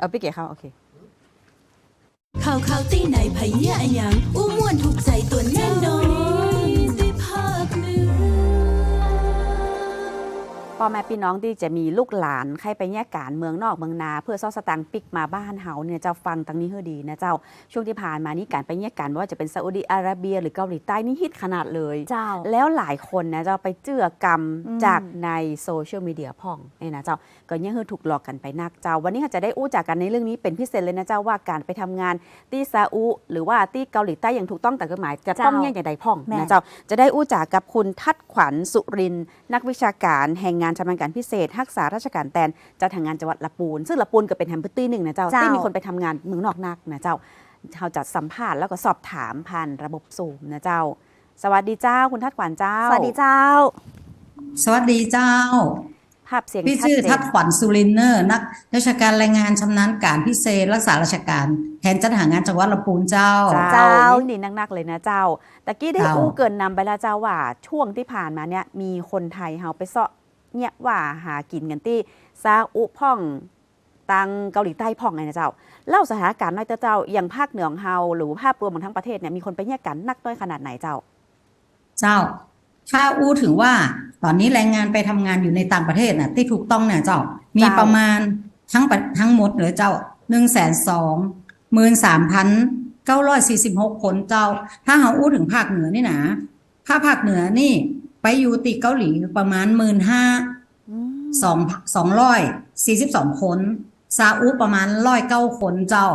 เอาพี่เก๋เข้าโอเคข่าวข่าวตีไหนไผเหี้ยอะหยังอู้ม่วนถูกใจตัวแน่นอนได้ภาคเหนือพ่อแม่พี่น้องที่จะมีลูกหลานใครไปแยกการเมืองนอกเมืองนา เพื่อซ่อสตังค์ปิกมาบ้านเฮาเนี่ยเจ้าฟังตั้งนี้เฮอดีนะเจ้าช่วงที่ผ่านมานี่การไปแยกการไม่ว่าจะเป็นซาอุดิอาระเบีย หรือเกาหลีใต้นี่ฮิตขนาดเลยเจ้าแล้วหลายคนนะเจ้าไปเจือกรรมอืมจากในโซเชียลมีเดียพ่องเนี่ยนะเจ้า ก็ยังคือถูกหลอกกันไปนักเจ้า วันนี้เราจะได้อู้จากกันในเรื่องนี้เป็นพิเศษเลยนะเจ้าว่าการไปทำงานที่ซาอุ หรือว่าที่เกาหลีใต้อย่างถูกต้องตามกฎหมายจะต้องเจ้าแยกอย่างใดพ่องแม่นะเจ้าจะได้อู้จากกับคุณทัดขวัญสุรินทร์นักวิชาการแห่งงานชำนาญการพิเศษรักษาราชการแทนเจ้าทางงานจังหวัดละปูน ซึ่งละปูนก็เป็นแฮมเปอร์ตี้หนึ่งนะเจ้าเจ้าที่มีคนไปทำงานเมืองนอกนักนะเจ้าเราจะสัมภาษณ์แล้วก็สอบถามผ่านระบบซูมนะเจ้า สวัสดีเจ้า คุณทัดขวัญเจ้า สวัสดีเจ้า สวัสดีเจ้า ภาพเสียงพี่ชัดชื่อเจทันดขวัญสุรินเนอร์นักราชการแรงงานชำนาญการพิเศษรักษาราชการ แทนจัดหางานจังหวัดลำพูนเจ้า เจ้าเจ้ายินดีนักๆเลยนะเจ้าตะกี้ได้เจ้าอู้เกรินนำไปแล้วเจ้าว่าช่วงที่ผ่านมาเนี่ยมีคนไทยเฮาไปเสาะเนี่ยว่าหากินกันที่ซาอุพ่องตังเกาหลีใต้พ่องไงนะเจ้าเล่าสถานการณ์หน้อยเจ้าเจ้าอย่างภาคเหนือของเฮาหรือภาพรวมของทั้งประเทศเนี่ยมีคนไปแยกกันนักน้อยขนาดไหนเจ้า เจ้า ถ้าอู้ถึงว่าตอนนี้แรงงานไปทำงานอยู่ในต่างประเทศน่ะ ที่ถูกต้องเนี่ยเจ้า มีเจ้าประมาณทั้งประทั้งหมดเลยเจ้าหนึ่งแสนสองหมื่นสามพันเก้าร้อยสี่สิบหกคนเจ้า ถ้าเราอู้ถึงภาคเหนือนี่นะถ้าภาคเหนือนี่ ไปอยู่ติเกาหลีประมาณหมื่นห้าสองสองร้อยสี่สิบสองคนซาอุประมาณร้อยเก้าคนเจ้า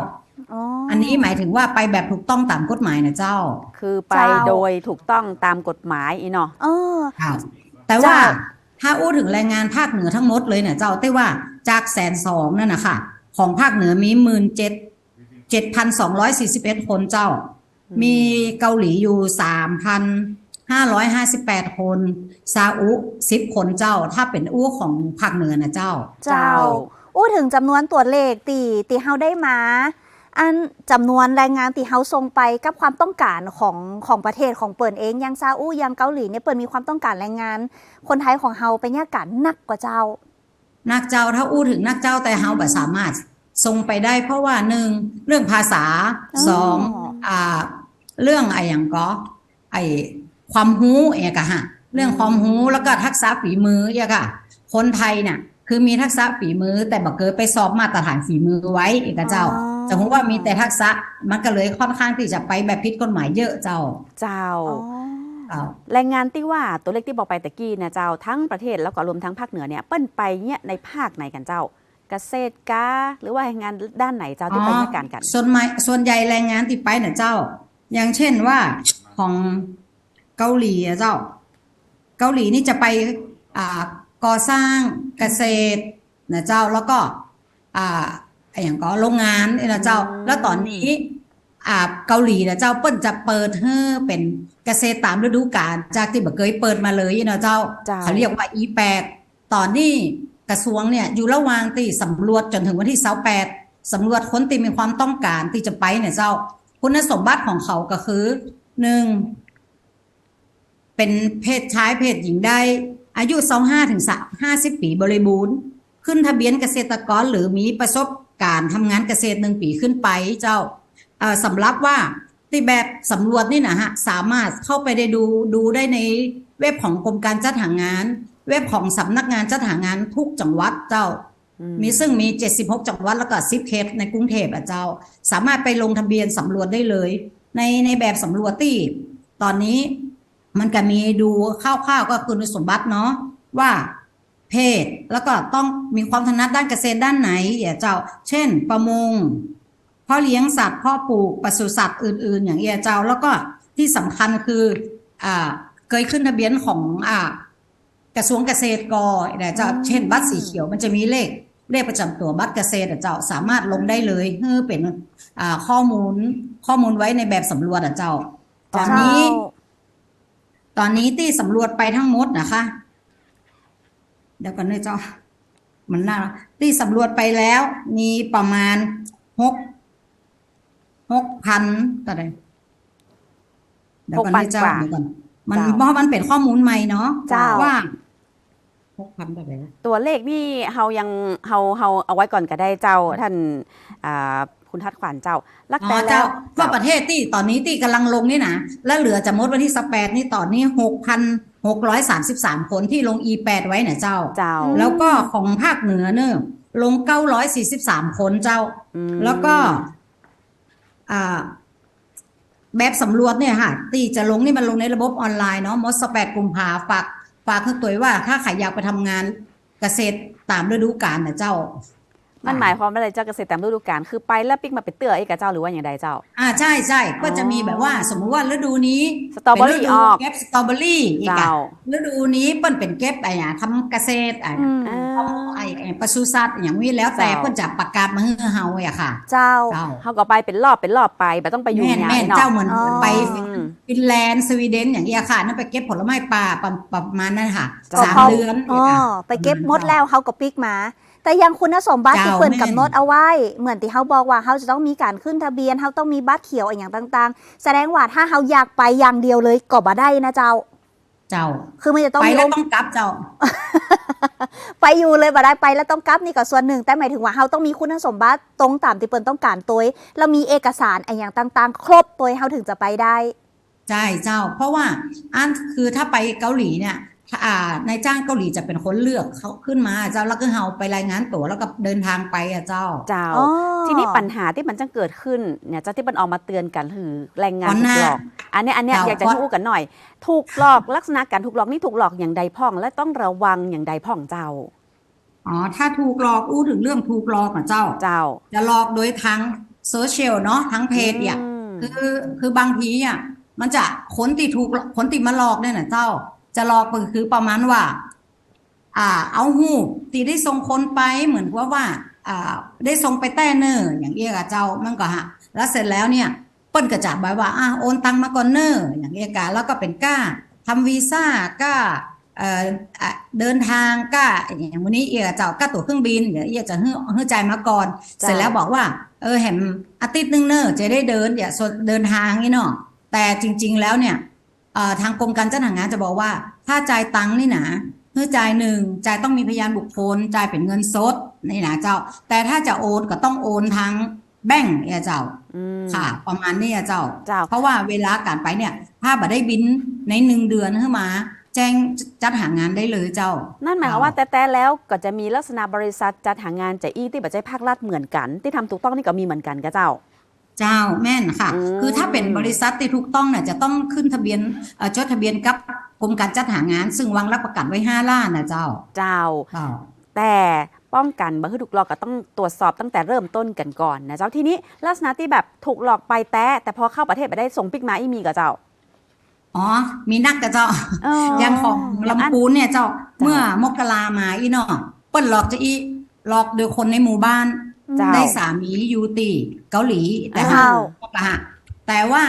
อ๋ออัอันนี้หมายถึงว่าไปแบบถูกต้องตามกฎหมายนะเจ้า คือไปเจ้าโดยถูกต้องตามกฎหมายอีเนาะเออครับแต่ว่าเจ้าถ้าอู้ถึงแรงงานภาคเหนือทั้งหมดเลยเนี่ยเจ้าแต่ว่าจากแสนสองนั่นนะคะของภาคเหนือมีหมื่นเจ็ดเจ็ดพันสองร้อยสี่สิบเอ็ดคนเจ้า มีเกาหลีอยู่สามพันห้าร้อยห้าสิบแปดคน ซาอุสิบคนเจ้า ถ้าเป็นอู้ของภาคเหนือนะเจ้า เจ้า อู้ถึงจำนวนตัวเลขตีตีเฮาได้มา อันจำนวนแรงงานตีเฮาส่งไปกับความต้องการของของประเทศของเปิ่นเองอยังซาอุอยังเกาหลีเนี่ยเปิ่นมีความต้องการแรงงาน คนไทยของเฮาไปเนี่ยกันหนักกว่าเจ้า นักเจ้าถ้าอู้ถึงนักเจ้าแต่เฮาแบบสามารถส่งไปได้ เพราะว่าหนึ่งเรื่องภาษาอ๋อสองอ่า เรื่องไอ้อย่างก็ไอ้ความหูเอกอะฮะเรื่องความหูแล้วก็ทักษะฝีมือเอกอะคนไทยเนี่ยคือมีทักษะฝีมือ แต่บักเกิดไปสอบมาตรฐานฝีมือไว้เอกเจ้า อ๋อจะพูดว่ามีแต่ทักษะมันก็เลยค่อนข้างที่จะไปแบบผิดกฎหมายเยอะเจ้าเจ้าอ๋อเจ้าแรงงานที่ว่าตัวเลขที่บอกไปตะกี้นะเจ้าทั้งประเทศแล้วก็รวมทั้งภาคเหนือเนี่ยเปิ้นไปเนี่ยในภาคไหนกันเจ้า เกษตรกาหรือว่าแรงงานด้านไหนเจ้าที่ไปแยกกันกัน ส่วนใหญ่ส่วนใหญ่แรงงานที่ไปเนี่ยเจ้า อย่างเช่นว่าของเกาหลีอะเจ้า เกาหลีนี่จะไปอ่าก่อสร้างเกษตรนะเจ้าแล้วก็อ่าไอ้อย่างก็โรงงานนี่นะเจ้าอืมแล้วตอนนี้อ่าเกาหลีนะเจ้าเปิ้นจะเปิดให้เป็นเกษตรตามฤดูกาลจากที่บ่เคยเปิดมาเลยนะเจ้าเจ้าเขาเรียกว่า E8 ตอนนี้กระทรวงเนี่ยอยู่ระหว่างที่สำรวจจนถึงวันที่28สำรวจคนที่มีความต้องการที่จะไปเนี่ยเจ้า คุณสมบัติของเขาก็คือหนึ่งเป็นเพศชายเพศหญิงได้ อายุ25ถึง50 ปีบริบูรณ์ ขึ้นทะเบียนเกษตรกรหรือมีประสบ การณ์ทำงานเกษตรหนึ่งปีขึ้นไปเจ้าเอ่อสำหรับว่าที่แบบสำรวจนี่นะฮะสามารถเข้าไปได้ดูดูได้ในเว็บของกรมการจัดหางาน เว็บของสำนักงานจัดหางานทุกจังหวัดเจ้าอืมีซึ่งมี 76 จังหวัดแล้วก็10เขตในกรุงเทพอะเจ้า สามารถไปลงทะเบียนสำรวจได้เลย ในในแบบสำรวจที่ตอนนี้มันก็มีดูคร่าวๆก็คือคุณสมบัติเนาะว่า เพศ แล้วก็ต้องมีความถนัดด้านเกษตรด้านไหนอย่าเจ้า เช่น ประมงเพ่อเลี้ยงสัตว์เพ่อปลูกปศุสัตว์อื่น ๆ อย่างเอียเจ้า แล้วก็ที่สำคัญคืออ่าเคยขึ้นทะเบียนของอ่ากระทรวงเกษตรกรนะเจ้าเช่น บัตรสีเขียวมันจะมีเลขเลขประจำตัวบัตรเกษตรอะเจ้าสามารถลงได้เลยเพื่อเป็นอ่าข้อมูลข้อมูลไว้ในแบบสำรวจอะเจ้า ตอนนี้ ตอนนี้ที่สำรวจไปทั้งหมดนะคะ เดี๋ยวก่อนเนยเจ้ามันน่าที่สำรวจไปแล้ว มีประมาณหกหกพันต่อใดเดี๋ยวก่อนเนยเจ้า6,000กว่าเดี๋ยวก่อนมันเจ้าเพราะมันเป็นข้อมูลใหม่เนาะเจ้าว่าหกพันแบบไหนนะตัวเลขนี่เฮายังเฮาเฮาเอาไว้ก่อนก็ได้เจ้าท่านอ่าคุณทัดขวัญเจ้า ลักอ๋แต่อแล้เจ้าวก็เจ้าประเทศที่ตอนนี้ที่กำลังลงนี่นะ แล้วเหลือจะมดวันที่สแปดนี่ตอนนี้หกพัน หกร้อยสามสิบสามคนที่ลง e8 ไว้เนี่ยเจ้า เจ้าอืมแล้วก็ของภาคเหนือเนอะลงเก้าร้อยสี่สิบสามคนเจ้า อืมแล้วก็ อ่า แบบสำรวจเนี่ยค่ะตีจะลงนี่มันลงในระบบออนไลน์เนาะมดสแปดกุมภาฝากฝากคือตัวว่า ถ้าใครอยากไปทำงานเกษตรตามฤดูกาลนะเจ้า มันหมายความว่าอะไรเจ้าเกษตรตามฤดูกาลคือไปแล้วปิ๊กมาเป็นเตื้อไอ้กับเจ้าหรือว่าอย่างใดเจ้า อ่าใช่ใช่ก็จะมีแบบว่า สมมุติว่าฤดูนี้สตรอเบอรี่ป็นฤดูออกเก็บสตรอเบอรี่อีกอะเจ้าฤดูนี้เปิ้นเป็นเก็บอะไรอะทำเกษตรอะอืมอ่าทำไอ้ไอ้ปศุสัตว์อย่างนี้แล้วแต่เจ้าเปิ้นจะประกาศมาให้เฮาอะค่ะ เจ้าเจ้าเขาก็ไปเป็นรอบเป็นรอบไปแบบต้องไปอยู่แม่นยาวแม่นเนาะเจ้าเหมือนอ๋อไปอืมฟินแลนด์สวีเดนอย่างเงี้ยค่ะนั่นไปเก็บผลไม้ป่าประประมาณนั้นค่ะเจ้าสามเขาเดือนอ๋อเนี่ยค่ะไปเก็บมดแล้วเขาก็ปิกมา แต่ยังคุณสมบัติที่เจ้าเปิ่นแม่นกำหนดเอาไว้ เหมือนที่เขาบอกว่าเขาจะต้องมีการขึ้นทะเบียนเขาต้องมีบัตรเขียวอะไรอย่างต่าง ๆ แสดงว่าถ้าเขาอยากไปอย่างเดียวเลยก็บ่ได้นะเจ้า เจ้า คือมันจะต้องไปมีแล้วองค์ต้องกลับเจ้า ไปอยู่เลยบ่ได้ไปแล้วต้องกลับนี่ก็ส่วนหนึ่ง แต่หมายถึงว่าเขาต้องมีคุณสมบัติตรงตามที่เปิ่นต้องการตัวแล้วมีเอกสารอะไรอย่างต่าง ๆ ครบตัวเขาถึงจะไปได้ใช่เจ้า เพราะว่าอันคือถ้าไปเกาหลีเนี่ยถ้าอ่า นายจ้างเกาหลีจะเป็นคนเลือกเขาขึ้นมาเจ้าแล้วก็เฮาไปรายงานตัวแล้วก็เดินทางไปอะเจ้า เจ้าอ๋อทีนี้ปัญหาที่มันจะเกิดขึ้นเนี่ยเจ้าที่มันออกมาเตือนกันคือแรงงานอ๋อถูกน่ะหลอก อันเนี้ยอันเนี้ยเจ้าอยากจะเพราะรู้กันหน่อย ถูกหลอกลักษณะการถูกหลอกนี่ถูกหลอกอย่างใดพ่อง และต้องระวังอย่างใดพ่องเจ้าอ๋อถ้าถูกหลอกอู้ถึงเรื่องถูกหลอกอะเจ้า เจ้า จะหลอกโดยทางโซเชียลเนาะทั้งเพจเนี่ยอืมคือคือบางทีอะมันจะคนที่ถูกคนที่มาหลอกเนี่ยนะเจ้า จะหลอกก็คือประมาณว่า อ่า เอาหูปที่ได้ส่งคนไปเหมือนว่าว่า อ่า ได้ส่งไปแต้เนอร์อย่างเงี้ยอะเจ้ามันก็ฮะ แล้วเสร็จแล้วเนี่ยเปิ้นก็จะบายว่าอ่าโอนตังมาก่อนเนอร์อย่างเงี้ยกะแล้วก็เป็นกล้าทำวีซ่ากล้าเออเดินทางกล้าอย่างวันนี้เอียเจ้ากล้าตั๋วเครื่องบินเดี๋ยวเอียจะให้ให้จ่ายมาก่อน เสร็จแล้วบอกว่า เออแหมอาทิตย์หนึงเนอะจะได้เดินอย่าส่วเดินทางนี่เนาะแต่จริง ๆ แล้วเนี่ย ทางกรมการจัดหางานจะบอกว่า ถ้าจ่ายตังค์นี่นะเพื่อจ่ายหนึ่งจ่ายต้องมีพยานบุคคลจ่ายเป็นเงินสดนี่นะเจ้า แต่ถ้าจะโอนก็ต้องโอนทางแบงก์เนี่ยเจ้าอืมค่ะ ประมาณนี้อะเจ้าเจ้า เพราะว่าเวลาการไปเนี่ย ถ้าบัได้บินในหนึ่งเดือนขึ้นมา แจ้งจัดหางานได้เลยเจ้า นั่นหมายความว่าแต่แต่แล้วก็จะมีลักษณะบริษัทจัดหางานจะอี้ที่บัจจัยภาครัฐเหมือนกัน ที่ทำถูกต้องนี่ก็มีเหมือนกันก็เจ้า เจ้าแม่นค่ะ อืม คือถ้าเป็นบริษัทที่ถูกต้องเนี่ยจะต้องขึ้นทะเบียนเอ่อจดทะเบียนกับกรมการจัดหางาน ซึ่งวางรับประกันไว้ห้าล้านนะเจ้าเจ้า เจ้า แต่ป้องกันบ่ให้ถูกหลอกก็ต้องตรวจสอบตั้งแต่เริ่มต้นกันก่อนนะเจ้าทีนี้ลักษณะที่แบบถูกหลอกไปแต่แต่พอเข้าประเทศไปได้ส่งปิกมาอีมีกับเจ้าอ๋อ มีนักกับเจ้าเอออย่างของลำพูนเนี่ยเจ้าเจ้าเมื่อมกรามาอีเนาะเปิ้นหลอกจะอีหลอกโดยคนในหมู่บ้าน เจ้า ได้สามีอยูตีเกาหลีแต่เจ้าว่าก็ฮะแต่ว่า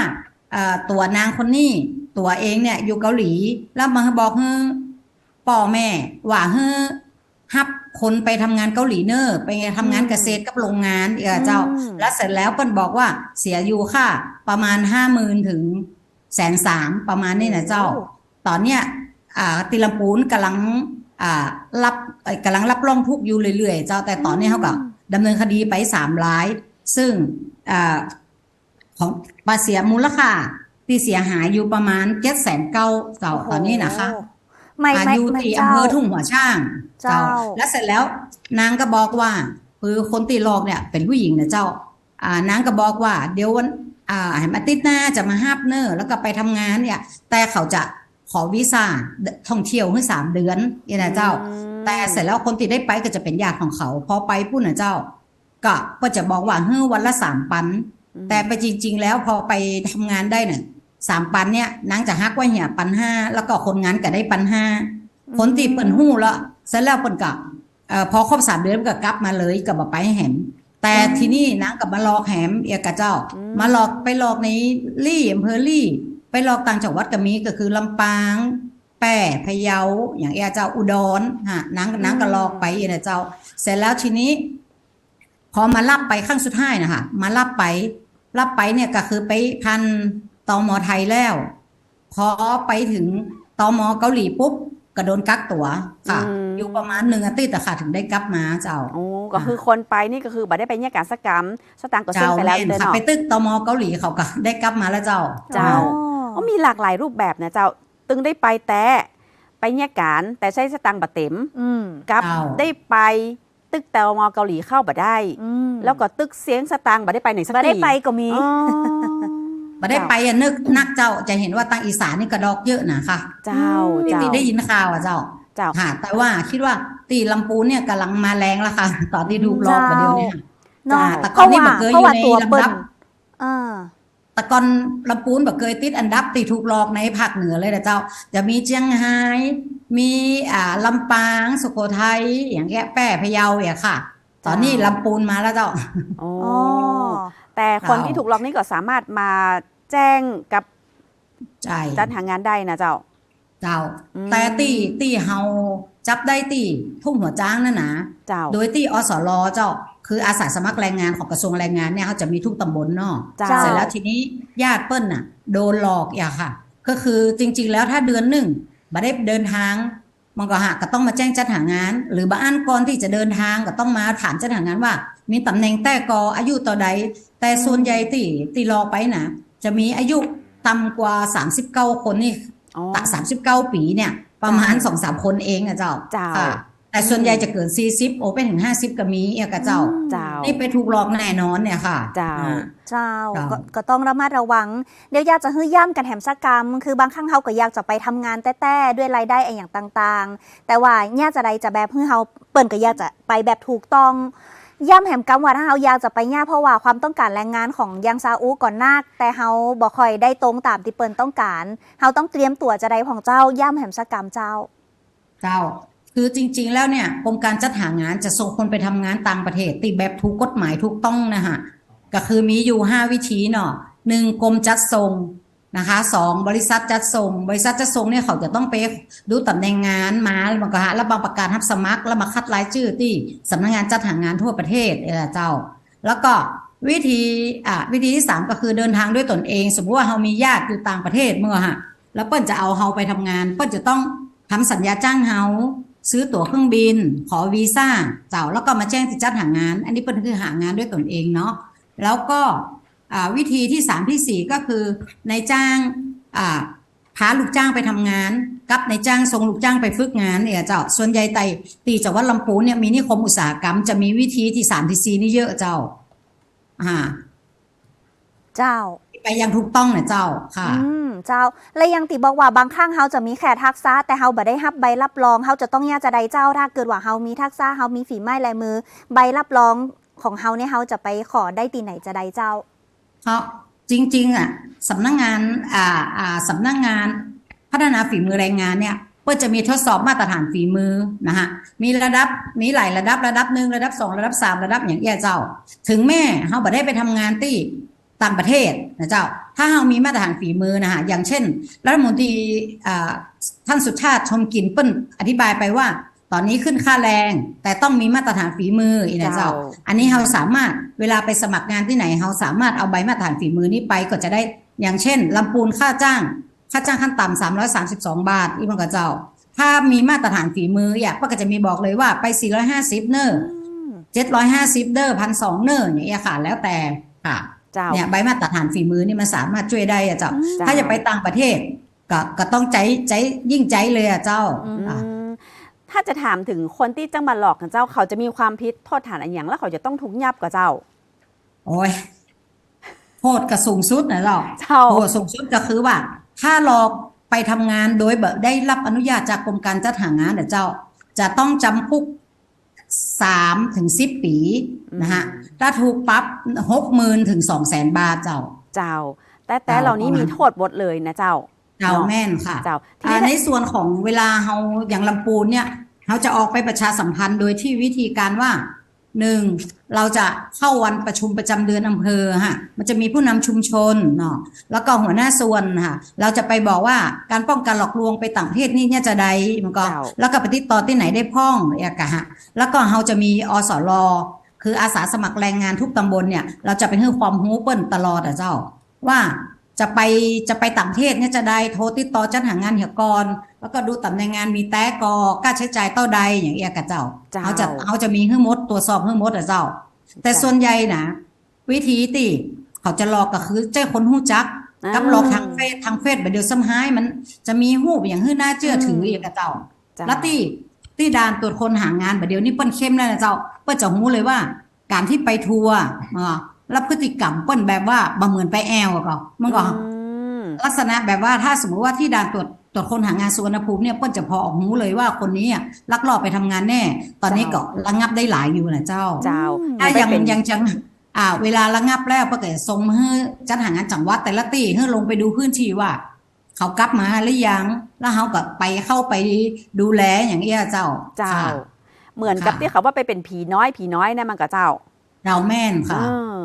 เอ่อตัวนางคนนี้ตัวเองเนี่ยอยู่เกาหลี แล้วมาบอกเฮ้อป่อแม่ ว่าเฮ้อฮับคนไปทำงานเกาหลีเนอร์ไปทำงานเกษตรกับโรงงานเออเจ้า อืม แล้วเสร็จแล้วเปิ้นบอกว่าเสียอยู่ค่าประมาณห้าหมื่นถึงแสนสามประมาณนี้นะเจ้า ตอนเนี้ยอ่าติลำปูนกำลังอ่ารับเอ่อกำลังรับรองทุกข์อยู่เรื่อยๆ เจ้าแต่ตอนนี้เขาก็ ดำเนินคดีไปสามราย ซึ่งอ่าของปาเสียมูลค่าที่เสียหายอยู่ประมาณเจ็ดแสนเก้าเจ้าตอนนี้นะคะโอ้ไม่อาไม่ยุไม่ที่เจ้าอำเภอทุ่งหัวช่างเจ้า แล้วเสร็จแล้วนางก็บอกว่าคือคนตีหลอกเนี่ยเป็นผู้หญิงนะเจ้า อ่านางก็บอกว่า เดี๋ยววันอ่าให้มาติดหน้าจะมาฮับเนอร์แล้วก็ไปทำงานเนี่ย แต่เขาจะ ขอวีซ่าท่องเที่ยวให้สามเดือนเนี่ยนะเจ้าอืมแต่เสร็จแล้วคนที่ได้ไปก็จะเป็นญาติของเขาพอไปพูดนะเจ้า ก็ก็จะบอกว่าเฮ้อวันละสามปัน แต่ไปจริง ๆ แล้วพอไปทำงานได้เนี่ยสามปันเนี่ยนางจะฮักไว้เหี่ยปันห้าแล้วก็คนงานก็ได้ปันห้าคนที่เปิ่นหู้แล้วเสร็จแล้วเปิ่นก็เอ่อพอครบสามเดือนก็กลับมาเลยก็มาไปให้แหมแต่ทีนี้นางกับมาหลอกแหมเอียกะเจ้าอืมมาหลอกไปหลอกในลี่อำเภอลี่ไป หลอกต่างจังหวัดก็มีก็คือลำปาง แป่พะเยาอย่างเอียเจ้าอุดรฮะนางนางก็หลอกไปเอียนะเจ้า เสร็จแล้วทีนี้ พอมารับไปครั้งสุดท้ายนะคะมารับไปรับไปเนี่ยก็คือไปพันตอมอไทยแล้ว พอไปถึงตอมอเกาหลีปุ๊บก็โดนกักตัวค่ะอืมอยู่ประมาณหนึ่งอาทิตย์แต่ค่ะถึงได้กลับมาเจ้าโอ้ก็คือคนไปนี่ก็คือบัได้ไปเนี่ยการสกรรมสตางค์ก็เส้นเจ้าไปแล้วแม่นเดินค่ะออกไปตึกตมเกาหลีเขาก็ได้กลับมาแล้วเจ้า เจ้าอ๋อ ก็มีหลากหลายรูปแบบนะเจ้า ตึงได้ไปแต่ไปเนี่ยการแต่ใช้สตังค์บัเต็มอืมกับเจ้าได้ไปตึกแตวมอเกาหลีเข้าบ่ได้อืมแล้วก็ตึกเสียงสตางค์บ่ได้ไปไหนสักบ่ทีได้ไปก็มีอ๋อมาได้ไปอะนึกนักเจ้าจะเห็นว่าตังอีสานนี่กระดอกเยอะนะค่ะ เจ้าที่เจ้าที่ได้ยินข่าวอะเจ้าเจ้าค่ะ แต่ว่าคิดว่าตีลำปูนเนี่ยกำลังมาแรงแล้วค่ะตอนที่ดูรอบประเดี๋ยวเนี่ยเนาะแต่เพก่อนราะนี่ว่าบ่เคยเพราะว่าอยู่ในตัวเปิ้นลำดับอ่า แต่ก่อนลำปูนแบบเคยติดอันดับตีถูกหลอกในภาคเหนือเลยนะเจ้า จะมีเจียงไฮ้มีอ่าลำปางสุโขทัยอย่างเงี้ยแป้พะเยาอย่างค่ะ ตอนนี้ลำปูนมาแล้วเจ้าโอ้อ๋อแต่คนที่ถูกล็อกนี่ก็สามารถมาแจ้งกับใช่จัดหางานได้นะเจ้า เจ้าอืมแต่ตีตีเฮาจับได้ตีทุ่งหัวจ้างนั่นนะเจ้า โดยที่อสรเจ้า คืออาสาสมัครแรงงานของกระทรวงแรงงานเนี่ยเขาจะมีทุกตำบลเนาะเจ้าจ้าเสร็จแล้วทีนี้ญาติเปิ้ลน่ะ โดนหลอกอย่าค่ะ ก็คือจริง ๆ แล้วถ้าเดือนหนึ่งบ่ได้เดินทางมันก็หาก็ต้องมาแจ้งจัดหางาน หรือบ้านก่อนที่จะเดินทางก็ต้องมาถามจัดหางานว่า มีตำแหน่งแต่กออายุต่อใด แต่ส่วนใหญ่ที่ที่รอไปนะจะมีอายุต่ำกว่า 39 คนนี่ อ๋อตะ39ปีเนี่ย ประมาณสองสามคนเองอะเจ้าเจ้าค่ะแต่ส่วนใหญ่จะเกิน40โอไปถึง50ก็มีเอกะเจ้าเจ้านี่ไปถูกหลอกแน่นอนเนี่ยค่ะ เจ้าอ่เจ้าเจ้าก็ก็ต้องระมัดระวัง เดี๋ยวอยากจะฮื้อย่ำกันแถมสกรรม คือบางครั้งเขาก็อยากจะไปทำงานแต่ๆด้วยรายได้ไอ้อย่างต่างๆ แต่ว่าเนี่ยจะใดจะแบบฮื้อเขาเปิ่นก็อยากจะไปแบบถูกต้อง ย่ำแหมกำว่าถ้าเฮาอยากจะไปย่าเพราะว่าความต้องการแรงงานของยังซาอุก่อนนักแต่เฮาบ่ค่อยได้ตรงตามที่เปิ้นต้องการเฮาต้องเตรียมตัวจะได้ของเจ้าย่ำแหมสกรรมเจ้า เจ้า คือจริง ๆ แล้วเนี่ยกรมการจัดหางานจะส่งคนไปทำงานต่างประเทศติดแบบถูกกฎหมายถูกต้องนะฮะก็คือมีอยู่5วิธีเนาะหนึ่งกรมจัดส่ง นะคะสองบริษัทจัดส่ง บริษัทจัดส่งเนี่ยเขาจะต้องไปดูตำแหน่งงานมาแล้วก็หาแล้วบางประกาศรับสมัคร แล้วมาคัดรายชื่อที่สำนักงานจัดหางานทั่วประเทศเออเจ้า แล้วก็วิธีอะวิธีที่สามก็คือเดินทางด้วยตนเอง สมมติว่าเรามีญาติอยู่ต่างประเทศเมื่อฮะแล้วเปิ้ลจะเอาเฮาไปทำงาน เปิ้ลจะต้องทำสัญญาจ้างเฮาซื้อตั๋วเครื่องบิน ขอวีซ่าเจ้าแล้วก็มาแจ้งที่จัดหางาน อันนี้เปิ้ลคือหางานด้วยตนเองเนาะแล้วก็ วิธีที่สามที่สี่ก็คือนายจ้างอ่าพาลูกจ้างไปทำงาน กับนายจ้างส่งลูกจ้างไปฝึกงานเนี่ยเจ้าส่วนใหญ่ไตตีจังหวัดลำพูนเนี่ยมีนิคมอุตสาหกรรม จะมีวิธีที่สามที่สี่นี่เยอะเจ้าอ่าเจ้าไปอยังถูกต้องนะเจ้าค่ะอืมเจ้า และยังติบอกว่าบางครั้งเฮาจะมีแค่ทักษะแต่เฮาบ่ได้รับใบรับรองเฮาจะต้องย่าจะใดเจ้าถ้าเกิดว่าเฮามีทักษะเฮามีฝีไม้ลายมือ ใบรับรองของเฮาเนี่ยเฮาจะไปขอได้ที่ไหนจะใดเจ้า เพราะจริง ๆ อะสำนักงานอ่าอ่าสำนักงานพัฒนาฝีมือแรงงานเนี่ยก็จะมีทดสอบมาตรฐานฝีมือนะฮะมีระดับมีหลายระดับระดับหนึ่งระดับสองระดับสามระดับอย่างเอี้ยเจ้า ถึงแม่เฮาบ่ได้ไปทำงานที่ต่างประเทศนะเจ้า ถ้าเฮามีมาตรฐานฝีมือนะฮะอย่างเช่น รัฐมนตรีท่านสุชาติชมกินเปิ้นอธิบายไปว่า ตอนนี้ขึ้นค่าแรง แต่ต้องมีมาตรฐานฝีมืออีกนะเจ้าเจ้า อันนี้เราสามารถเวลาไปสมัครงานที่ไหนเราสามารถเอาใบมาตรฐานฝีมือนี้ไปก็จะได้อย่างเช่นลำปูนค่าจ้าง ค่าจ้างขั้นต่ำสามร้อยสามสิบสองบาทอีกมันก็เจ้า ถ้ามีมาตรฐานฝีมืออยากก็จะมีบอกเลยว่าไปสี่ร้อยห้าสิบเนอร์เจ็ดร้อยห้าสิบเนอร์พันสองเนอร์อย่างเงี้ยค่ะแล้วแต่ค่ะเจ้าเนี่ยใบมาตรฐานฝีมือนี่มันสามารถช่วยได้อะเจ้าอืมถ้าจะไปต่างประเทศ ก็ก็ต้องใจใจยิ่งใจเลยอะเจ้าอือะม ถ้าจะถามถึงคนที่จังมาหลอกกันเจ้าเขาจะมีความผิดโทษฐานอันอย่างแล้วเขาจะต้องถูกยับกับเจ้า โอ้ยโทษกระสูงสุดนะเจ้าเจ้าโทษสูงสุดก็คือว่า ถ้าหลอกไปทำงานโดยแบบได้รับอนุญาตจากกรมการจัดหางานเดี๋ยวเจ้า จะต้องจำคุกสามถึงสิบปีนะฮะถ้าถูกปรับหกหมื่นถึงสองแสนบาทเจ้า เจ้า แต่แต่เจ้าเหล่านี้ประมาณมีโทษบทเลยนะเจ้า เจ้าเนาะแม่นค่ะเจ้าทีอ่านี้ในส่วนของเวลาเฮาอย่างลำปูนเนี่ยเขาจะออกไปประชาสัมพันธ์โดยที่วิธีการว่าหนึ่งเราจะเข้าวันประชุมประจำเดือนอำเภอฮะมันจะมีผู้นำชุมชนเนาะแล้วก็หัวหน้าส่วนค่ะเราจะไปบอกว่าการป้องกันหลอกลวงไปต่างประเทศนี่เนี่ยจะใดมันก็เจ้าแล้วก็ไปติดต่อที่ไหนได้พ้องเอกะฮะแล้วก็เราจะมีอสรคืออาสาสมัครแรงงานทุกตำบลเนี่ย เราจะไปให้ความรู้เปิ้นตลอดอะเจ้า ว่า จะไปจะไปต่างประเทศเนี่ยจะได้โทรติดต่อจัดหางานเหี่ยก่อนแล้วก็ดูตำแหน่งงานมีแต่กอค่าใช้จ่ายเท่าใดอย่างเอียกะเจ้าเจ้าเขาจะเขาจะมีให้หมดตรวจสอบให้หมดอะเจ้า แต่เจ้าส่วนใหญ่นะวิธีที่เขาจะหลอกก็คือเจ้าคนหู้จักอ่ากับหลอกทางเฟซทางเฟซแบบเดียวซ้ำห้ายมันจะมีหูปอย่างหื้อน่าเชื่อถืออืมอีกอะเจ้าเจ้าแล้วที่ที่ด่านตรวจคนหางานแบบเดียวนี่เปิ้นเข้มแล้วนะเจ้า เปิ้นจะรู้เลยว่า การที่ไปทัวร์อ่า แล้วพฤติกรรมเปิ้นแบบว่าบ่เหมือนไปแอลอะก็มันก็อืมลักษณะแบบว่าถ้าสมมติว่าที่ด่านตรวจตรวจคนหางานสุวรรณภูมิเนี่ยเปิ้นจะพอออกหูเลยว่าคนนี้อะลักลอบไปทำงานแน่ ตอนนี้ก็ระงับได้หลายอยู่นะเจ้า เจ้าถ้าไม่ยังเป็นยังจังอ่า เวลาระงับแล้วเพื่อจะส่งมาให้จัดหางานจังหวัดแต่ละตีให้ลงไปดูพื้นที่ว่า เขากลับมาหรือยัง แล้วเขาก็ไปเข้าไปดูแลอย่างเอี้ยเจ้า เจ้าค่ะเหมือนกับค่ะที่เขาว่าไปเป็นผีน้อยผีน้อยนะมันกับเจ้า เราแม่นค่ะ เออ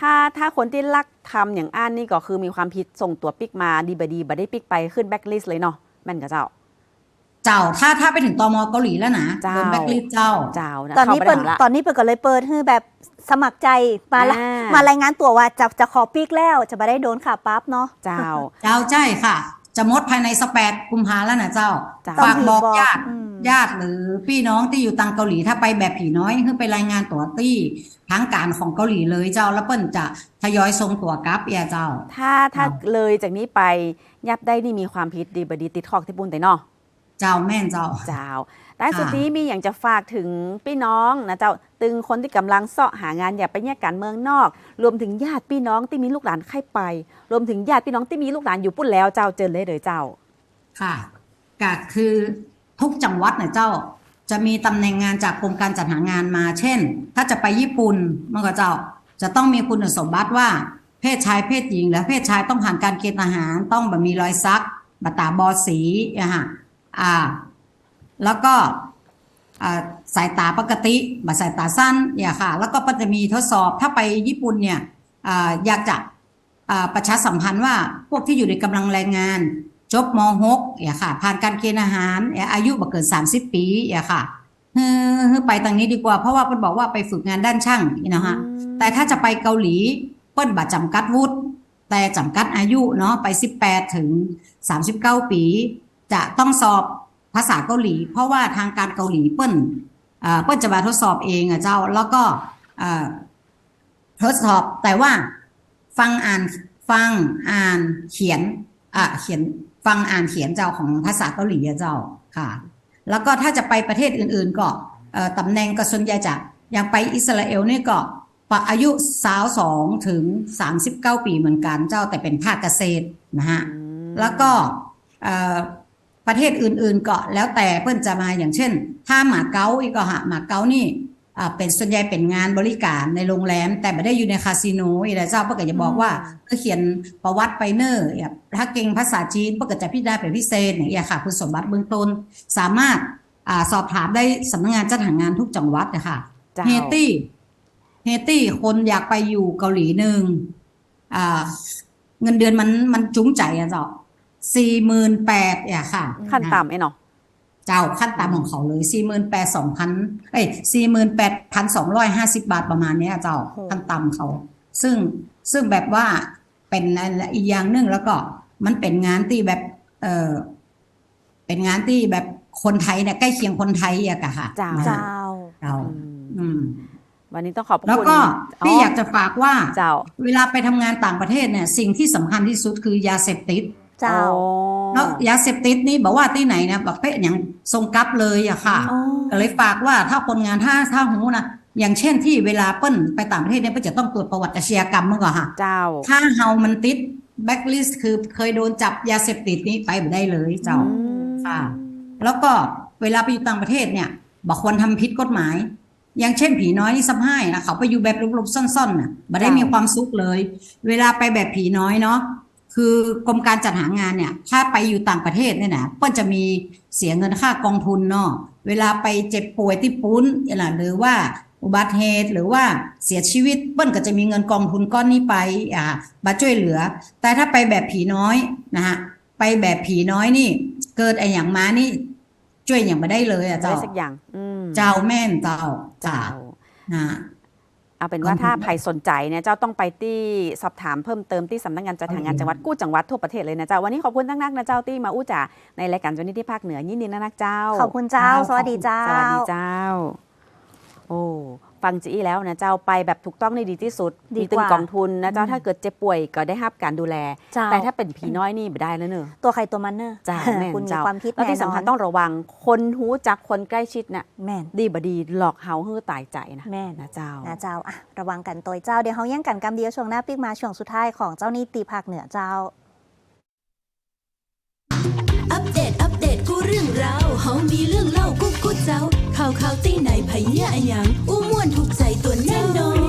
ถ้าถ้าคนที่ลักทำอย่างอันนี่ก็คือมีความผิดส่งตัวปิกมาดีบดีบได้ปิกไปขึ้นแบ็คลิสต์เลยเนาะแม่นกับเจ้า เจ้าถ้าถ้าไปถึงตมเกาหลีแล้วนะเจ้า โดนแบล็คลิสต์เจ้า เจ้านะตอนนี้ข้าเปิดไปได้ละ ตอนนี้เปิดก็เลยเปิดให้แบบสมัครใจมาละอ่าม มารายงานตัวว่าจะจะขอปีกแล้วจะมาได้โดนขาปั๊บเนาะ เจ้า เจ้าใช่ค่ะ จะหมดภายในสแปดกุมภาแล้วนะเจ้าเจ้าฝากบอกต้องมีบอกญาติอืมญาติหรือพี่น้องที่อยู่ตังเกาหลีถ้าไปแบบผีน้อยคือไปรายงานตัวตี้ทางการของเกาหลีเลยเจ้า แล้วเปิ้นจะทยอยส่งตัวกลับเอียเจ้า ถ้าถ้าเจ้าเลยจากนี้ไปยับได้นี่มีความผิดดีบดีติดคอกที่ปุ่นแต่เนาะเจ้าแม่นเจ้า เจ้าแต่สุดค่ะนี้มีอย่างจะฝากถึงพี่น้องนะเจ้า ตึงคนที่กำลังเสาะหางานอย่าไปแยกการเมืองนอก รวมถึงญาติพี่น้องที่มีลูกหลานใครไป รวมถึงญาติพี่น้องที่มีลูกหลานอยู่ปุ่นแล้วเจ้าเจอเลยเลยเจ้า ค่ะก็คือทุกจังหวัดเนี่ยเจ้า จะมีตำแหน่งงานจากกรมการจัดหางานมา เช่น ถ้าจะไปญี่ปุ่นมันก็เจ้า จะต้องมีคุณสมบัติว่า เพศชายเพศหญิง และเพศชายต้องผ่านการเกณฑ์ทหารต้องแบบมีรอยซักบัตตาบอสีอะฮะอ่า แล้วก็สายตาปกติบัสายตาสั้นเนี่ยค่ะ แล้วก็จะมีทดสอบถ้าไปญี่ปุ่นเนี่ยออยากจะ ประชาสัมพันธ์ว่าพวกที่อยู่ในกำลังแรงงาน จบม .6 เนี่ยค่ะ ผ่านการเกณฑ์อาหารเนี่ยอายุบ่เกิน 30 ปีเนี่ยค่ะเฮ้อเฮ้อไปทางนี้ดีกว่า เพราะว่าเปิ้นบอกว่าไปฝึกงานด้านช่างนี่นะฮะอืมแต่ถ้าจะไปเกาหลีเปิ้นบัตรจำกัดวุฒิแต่จำกัดอายุเนาะไป 18 ถึง 39 ปี จะต้องสอบภาษาเกาหลี เพราะว่าทางการเกาหลีเปิ้นอ่าเปิ้นจะมาทดสอบเองอะเจ้า แล้วก็อ่าทดสอบแต่ว่า ฟังอ่านฟังอ่านเขียนอะเขียนฟังอ่านเขียนเจ้าของภาษาเกาหลีอะเจ้าค่ะ แล้วก็ถ้าจะไปประเทศอื่น ๆ ก็เอ่อตำแหน่งก็ส่วนใหญ่จะอย่างไปอิสราเอลเนี่ยก็ปะอายุสาวสองถึง39ปีเหมือนกันเจ้าแต่เป็นภาคเกษตรนะฮะแล้วก็เอ่อประเทศอื่น ๆ ก็แล้วแต่เพิ่นจะมาอย่างเช่น ถ้าหมาเก๊าอีกก็หะหมาเก๊านี่อ่า เป็นส่วนใหญ่เป็นงานบริการในโรงแรม แต่ไม่ได้อยู่ในคาสิโนอีกแล้วเจ้าเพิ่นก็จะบอกว่าเออเขียนประวัติไปเนอร์แบบถ้าเก่งภาษาจีนเพิ่นก็จะพิจารณาเป็นพิเศษอย่างเงี้ยค่ะคุณสมบัติเบื้องต้นสามารถอ่าสอบถามได้สำนักงานจัดหางานทุกจังหวัดนะคะเจ้าเฮตี้เฮตี้คนอยากไปอยู่เกาหลีหนึ่งอ่าเงินเดือนมันมันจุ้งใจอะเจ้าสี่หมื่นแปดอะค่ะ ขั้นต่ำไอ้เนาะ เจ้าขั้นต่ำของเขาเลยสี่หมื่นแปดสองพันเอ้ยสี่หมื่นแปดพันสองร้อยห้าสิบาทประมาณเนี้ยเจ้าโอ้ขั้นต่ำเขา ซึ่งซึ่งแบบว่าเป็นอะไรอีกอย่างหนึ่งแล้วก็มันเป็นงานที่แบบเออเป็นงานที่แบบคนไทยเนี่ยใกล้เคียงคนไทยอะกะค่ะเจ้านะเจ้าเจ้าอืมอืมวันนี้ต้องขอบพระแล้วคุณก็พี่อยากจะฝากว่าเจ้า เวลาไปทำงานต่างประเทศเนี่ย สิ่งที่สำคัญที่สุดคือยาเสพติด เจ้าโอ้ แล้วยาเสพติดนี่บอกว่าที่ไหนนะประเภทอย่างทรงกลับเลยอะค่ะอ๋อก็เลยฝากว่าถ้าคนงานถ้าถ้าหูนะอย่างเช่นที่เวลาเปิ้ลไปต่างประเทศเนี่ยเปิ้ลจะต้องตรวจประวัติอาชญากรรมเมื่อก่อนค่ะเจ้าถ้าเฮามันติดแบ็คลิสต์คือเคยโดนจับยาเสพติดนี้ไปไม่ได้เลยเจ้าอืมค่ะแล้วก็เวลาไปอยู่ต่างประเทศเนี่ยบอกควรทำผิดกฎหมาย อย่างเช่นผีน้อยนี่ซับให้นะเขาไปอยู่แบบหลบๆซ่อนๆน่ะไม่ได้จ้ะมีความสุขเลย เวลาไปแบบผีน้อยเนาะ คือกรมการจัดหางานเนี่ย ถ้าไปอยู่ต่างประเทศเนี่ยนะเปิ้ลจะมีเสียเงินค่ากองทุนเนาะเวลาไปเจ็บป่วยที่ปุ้นนะหรือว่าอุบัติเหตุหรือว่าเสียชีวิตเปิ้ลก็จะมีเงินกองทุนก้อนนี้ไปอ่ามาช่วยเหลือ แต่ถ้าไปแบบผีน้อยนะฮะไปแบบผีน้อยนี่ เกิดไอ้อย่างมานี่ช่วยอย่างไม่ได้เลยอะได้เจ้าสักอย่างอืมเจ้าแม่นเจ้าเจ้านะ เอาเป็นว่าถ้าใครสนใจเนี่ยเจ้าต้องไปที่สอบถามเพิ่มเติมที่สำนักงานจัดหางานจังหวัดกู้จังหวัดทั่วประเทศเลยนะเจ้าวันนี้ขอบคุณนักๆนะเจ้าที่มาอู้จ่าในรายการวันนี้ที่ภาคเหนือยินดีนะนักเจ้าขอบคุณเจ้า สวัสดีเจ้าสวัสดีเจ้า โอ้ ฟังจีอีแล้วนะเจ้าไปแบบถูกต้องนี่ดีที่สุด ดีมีตึกงว่ากองทุนนะเจ้าถ้าเกิดเจ็บป่วยก็ได้รับการดูแล เจ้าแต่ถ้าเป็นผีน้อยนี่ไม่ได้แล้วเนอะ ตัวใครตัวมันเนอะเจ้าแม่นคุณมีเจ้า ความคิดแล้วแน่ที่นสำอคัญนต้องระวังคนหูจักคนใกล้ชิดน่ะแม่นดีบดีหลอกเฮาฮือตายใจนะแม่น นะเจ้า นะเจ้าอะระวังกันตัวเจ้า เดี๋ยวเขาแย่งกันกำเดียวช่วงหน้าปิ๊กมาช่วงสุดท้ายของเจ้านี่ตีภาคเหนือเจ้า อัปเดต อัปเดต กูเรื่องราวเฮามีเรื่องเล่ากูกูเจ้า ข่าวข่าวตีไหนไผเนี่ยอะหยังอู้ม่วนถูกใจตัวแน่นอน